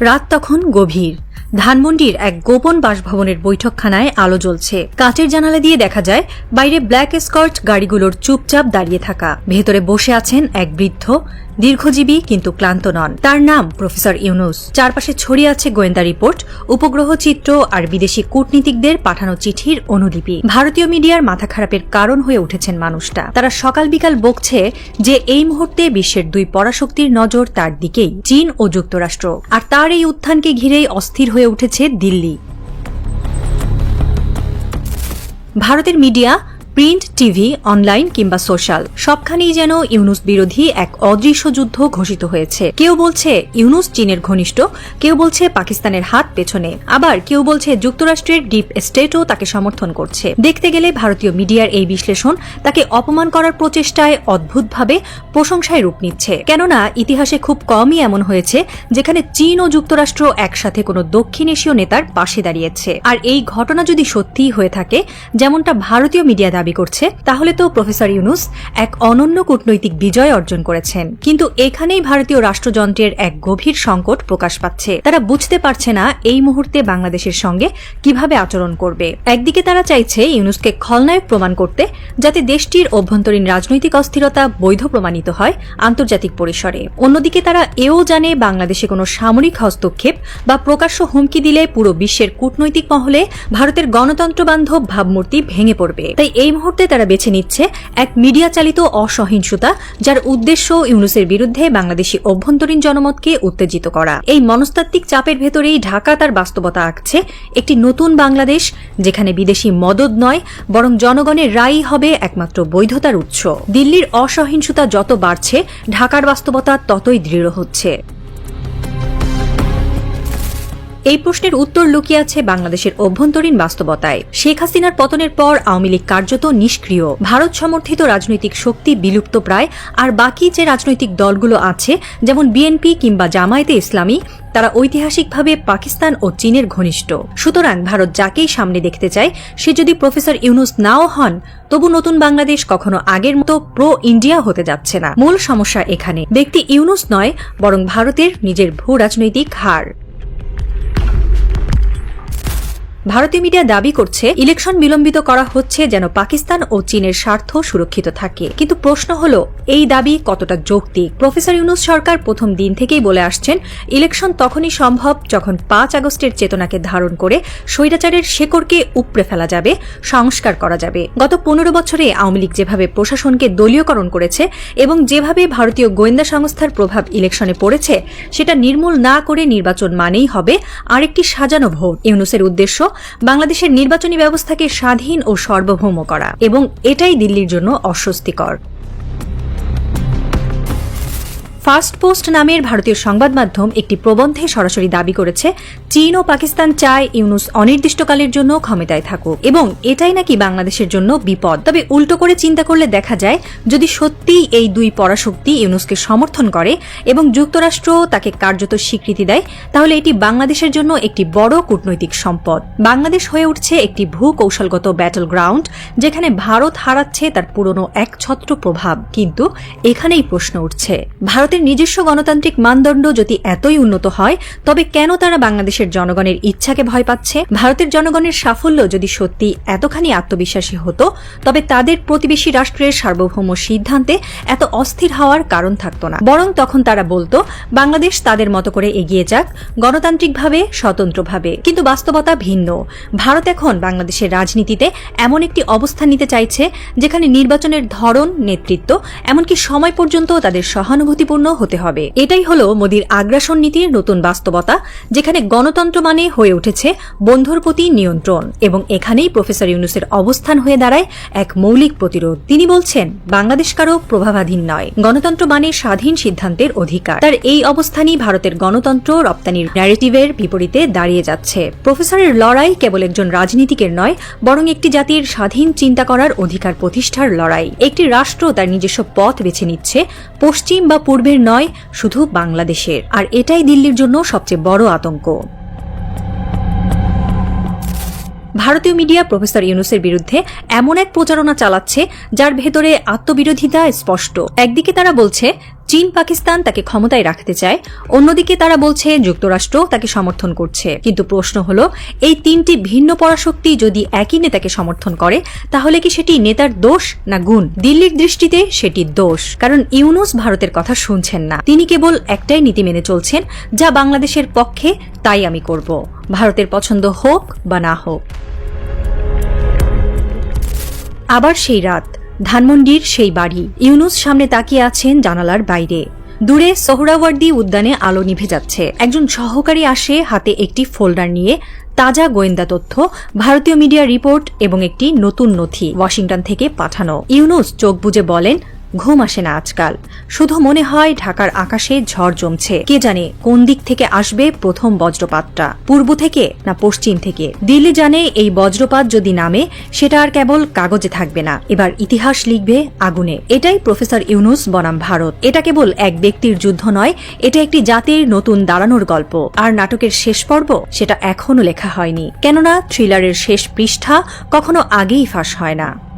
রাত তখন গভীর। ধানমন্ডির এক গোপন বাসভবনের বৈঠকখানায় আলো জ্বলছে। কাঁচের জানালা দিয়ে দেখা যায়, বাইরে ব্ল্যাক স্কর্ট গাড়িগুলোর চুপচাপ দাঁড়িয়ে থাকা। ভেতরে বসে আছেন এক বৃদ্ধ দীর্ঘজীবী কিন্তু ক্লান্ত নন। তার নাম প্রফেসর ইউনুস। চারপাশে ছড়িয়ে আছে গোয়েন্দা রিপোর্ট, উপগ্রহ চিত্র আর বিদেশি কূটনীতিকদের পাঠানো চিঠির অনুলিপি। ভারতীয় মিডিয়ার মাথা খারাপের কারণ হয়ে উঠেছেন মানুষটা। তারা সকাল বিকাল বকছে যে এই মুহূর্তে বিশ্বের দুই পরাশক্তির নজর তার দিকেই, চীন ও যুক্তরাষ্ট্র। আর তার এই উত্থানকে ঘিরেই অস্থির হয়ে উঠেছে দিল্লি। ভারতের মিডিয়া প্রিন্ট, টিভি, অনলাইন কিংবা সোশ্যাল, সবখানেই যেন ইউনুস বিরোধী এক অদৃশ্য যুদ্ধ ঘোষিত হয়েছে। কেউ বলছে ইউনুস চীনের ঘনিষ্ঠ, কেউ বলছে পাকিস্তানের হাত পেছনে, আবার কেউ বলছে যুক্তরাষ্ট্রের ডিপ স্টেটও তাকে সমর্থন করছে। দেখতে গেলে ভারতীয় মিডিয়ার এই বিশ্লেষণ তাকে অপমান করার প্রচেষ্টায় অদ্ভুতভাবে প্রশংসায় রূপ নিচ্ছে। কেননা ইতিহাসে খুব কমই এমন হয়েছে যেখানে চীন ও যুক্তরাষ্ট্র একসাথে কোনো দক্ষিণ এশীয় নেতার পাশে দাঁড়িয়েছে। আর এই ঘটনা যদি সত্যিই হয়ে থাকে, যেমনটা ভারতীয় মিডিয়া দাবি করছে, তাহলে তো প্রফেসর ইউনুস এক অনন্য কূটনৈতিক বিজয় অর্জন করেছেন। কিন্তু এখানেই ভারতীয় রাষ্ট্রযন্ত্রের এক গভীর সংকট প্রকাশ পাচ্ছে। তারা বুঝতে পারছে না এই মুহূর্তে বাংলাদেশের সঙ্গে কীভাবে আচরণ করবে। একদিকে তারা চাইছে ইউনুসকে খলনায়ক প্রমাণ করতে, যাতে দেশটির অভ্যন্তরীণ রাজনৈতিক অস্থিরতা বৈধ প্রমাণিত হয় আন্তর্জাতিক পরিসরে। অন্যদিকে তারা এও জানে বাংলাদেশে কোনো সামরিক হস্তক্ষেপ বা প্রকাশ্য হুমকি দিলে পুরো বিশ্বের কূটনৈতিক মহলে ভারতের গণতন্ত্র বান্ধব ভাবমূর্তি ভেঙে পড়বে। তাই এই মুহূর্তে তারা বেছে নিচ্ছে এক মিডিয়া চালিত অসহিংসতা যার উদ্দেশ্য ইউনুসের বিরুদ্ধে বাংলাদেশি অভ্যন্তরীণ জনমতকে উত্তেজিত করা। এই মনস্তাত্ত্বিক চাপের ভেতরেই ঢাকা তার বাস্তবতা আঁকছে একটি নতুন বাংলাদেশ যেখানে বিদেশি মদত নয়, বরং জনগণের রায়ই হবে একমাত্র বৈধতার উৎস। দিল্লির অসহিংসতা যত বাড়ছে, ঢাকার বাস্তবতা ততই দৃঢ় হচ্ছে। এই প্রশ্নের উত্তর লুকিয়ে আছে বাংলাদেশের অভ্যন্তরীণ বাস্তবতায়। শেখ হাসিনার পতনের পর আওয়ামী লীগ কার্যত নিষ্ক্রিয়। ভারত সমর্থিত রাজনৈতিক শক্তি বিলুপ্ত প্রায়, আর বাকি যে রাজনৈতিক দলগুলো আছে, যেমন বিএনপি কিংবা জামায়াতে ইসলামী, তারা ঐতিহাসিকভাবে পাকিস্তান ও চীনের ঘনিষ্ঠ। সুতরাং ভারত যাকেই সামনে দেখতে চায়, সে যদি প্রফেসর ইউনুস নাও হন, তবু নতুন বাংলাদেশ কখনো আগের মতো প্রো ইন্ডিয়া হতে যাচ্ছে না। মূল সমস্যা এখানে। ব্যক্তি ইউনুস নয়, বরং ভারতের নিজের ভূ রাজনৈতিক হার। ভারতীয় মিডিয়া দাবি করছে, ইলেকশন বিলম্বিত করা হচ্ছে যেন পাকিস্তান ও চীনের স্বার্থ সুরক্ষিত থাকে। কিন্তু প্রশ্ন হল, এই দাবি কতটা যৌক্তিক? প্রফেসর ইউনুস সরকার প্রথম দিন থেকেই বলে আসছেন, ইলেকশন তখনই সম্ভব যখন পাঁচ আগস্টের চেতনাকে ধারণ করে স্বৈরাচারের শেকড়কে উপড়ে ফেলা যাবে, সংস্কার করা যাবে। গত পনেরো বছরে আওয়ামী লীগ যেভাবে প্রশাসনকে দলীয়করণ করেছে এবং যেভাবে ভারতীয় গোয়েন্দা সংস্থার প্রভাব ইলেকশনে পড়েছে, সেটা নির্মূল না করে নির্বাচন মানেই হবে আরেকটি সাজানো ভোট। ইউনুসের উদ্দেশ্য বাংলাদেশের নির্বাচনী ব্যবস্থাকে স্বাধীন ও সার্বভৌম করা এবং এটাই দিল্লির জন্য অস্বস্তিকর। ফার্স্ট পোস্ট নামের ভারতীয় সংবাদ মাধ্যম একটি প্রবন্ধে সরাসরি দাবি করেছে চীন ও পাকিস্তান চায় ইউনুস অনির্দিষ্টকালের জন্য ক্ষমতায় থাকুক, এবং এটাই নাকি বাংলাদেশের জন্য বিপদ। তবে উল্টো করে চিন্তা করলে দেখা যায়, যদি সত্যি এই দুই পরাশক্তি ইউনুসকে সমর্থন করে এবং যুক্তরাষ্ট্র তাকে কার্যত স্বীকৃতি দেয়, তাহলে এটি বাংলাদেশের জন্য একটি বড় কূটনৈতিক সম্পদ। বাংলাদেশ হয়ে উঠছে একটি ভূ কৌশলগত ব্যাটল গ্রাউন্ড যেখানে ভারত হারাচ্ছে তার পুরনো এক ছত্র প্রভাব। কিন্তু এখানেই প্রশ্ন উঠছে, ভারতের নিজস্ব গণতান্ত্রিক মানদণ্ড যদি এতই উন্নত হয়, তবে কেন তারা বাংলাদেশের জনগণের ইচ্ছাকে ভয় পাচ্ছে। ভারতের জনগণের সাফল্য যদি সত্যি এতখানি আত্মবিশ্বাসী হতো, তবে তাদের প্রতিবেশী রাষ্ট্রের সার্বভৌম সিদ্ধান্তে এত অস্থির হওয়ার কারণ থাকত না। বরং তখন তারা বলতো, বাংলাদেশ তাদের মতো করে এগিয়ে যাক, গণতান্ত্রিকভাবে, স্বতন্ত্রভাবে। কিন্তু বাস্তবতা ভিন্ন। ভারত এখন বাংলাদেশের রাজনীতিতে এমন একটি অবস্থান নিতে চাইছে, যেখানে নির্বাচনের ধরন, নেতৃত্ব, এমনকি সময় পর্যন্ত তাদের সহানুভূতিপূর্ণ হতে হবে। এটাই হলো মোদীর আগ্রাসন নীতির নতুন বাস্তবতা, যেখানে গণতন্ত্র মানে হয়ে উঠেছে বন্ধুর প্রতি নিয়ন্ত্রণ এবং এখানেই প্রফেসর ইউনুসের অবস্থান হয়ে দাঁড়ায় এক মৌলিক প্রতিরোধ। তিনি বলছেন, বাংলাদেশ কারও প্রভাবাধীন নয়। গণতন্ত্র মানে স্বাধীন সিদ্ধান্তের অধিকার। তার এই অবস্থানই ভারতের গণতন্ত্র রপ্তানির ন্যারেটিভের বিপরীতে দাঁড়িয়ে যাচ্ছে। প্রফেসরের লড়াই কেবল একজন রাজনীতিকের নয়, বরং একটি জাতির স্বাধীন চিন্তা করার অধিকার প্রতিষ্ঠার লড়াই। একটি রাষ্ট্র তার নিজস্ব পথ বেছে নিচ্ছে, পশ্চিম বা পূর্বের নয়, শুধু বাংলাদেশের। আর এটাই দিল্লির জন্য সবচেয়ে বড় আতঙ্ক। ভারতীয় মিডিয়া প্রফেসর ইউনুসের বিরুদ্ধে এমন এক প্রচারণা চালাচ্ছে, যার ভেতরে আত্মবিরোধিতা স্পষ্ট। একদিকে তারা বলছে চীন পাকিস্তান তাকে ক্ষমতায় রাখতে চায়। অন্যদিকে তারা বলছে, যুক্তরাষ্ট্র তাকে সমর্থন করছে। কিন্তু প্রশ্ন হল, এই তিনটি ভিন্ন পরাশক্তি যদি একই নেতাকে সমর্থন করে, তাহলে কি সেটি নেতার দোষ না গুণ? দিল্লির দৃষ্টিতে সেটি দোষ, কারণ ইউনুস ভারতের কথা শুনছেন না। তিনি কেবল একটাই নীতি মেনে চলছেন, যা বাংলাদেশের পক্ষে তাই আমি করব। ভারতের পছন্দ হোক বা না হোক। আবার সেই রাত ধানমন্ডির সেই বাড়ি। ইউনুস সামনে তাকিয়ে আছেন জানালার বাইরে। দূরে সোহরাওয়ার্দি উদ্যানে আলো নিভে যাচ্ছে। একজন সহকারী আসে হাতে একটি ফোল্ডার নিয়ে। তাজা গোয়েন্দা তথ্য, ভারতীয় মিডিয়া রিপোর্ট এবং একটি নতুন নথি ওয়াশিংটন থেকে পাঠানো। ইউনুস চোখ বুঝে বলেন ঘুম আসে না আজকাল। শুধু মনে হয় ঢাকার আকাশে ঝড় জমছে। কে জানে কোন দিক থেকে আসবে প্রথম বজ্রপাতটা। পূর্ব থেকে না পশ্চিম থেকে? দিল্লি জানে এই বজ্রপাত যদি নামে, সেটা আর কেবল কাগজে থাকবে না। এবার ইতিহাস লিখবে আগুনে। এটাই প্রফেসর ইউনুস বনাম ভারত। এটা কেবল এক ব্যক্তির যুদ্ধ নয়, এটা একটি জাতির নতুন দাঁড়ানোর গল্প। আর নাটকের শেষ পর্ব সেটা এখনও লেখা হয়নি। কেননা থ্রিলারের শেষ পৃষ্ঠা কখনো আগেই ফাঁস হয় না।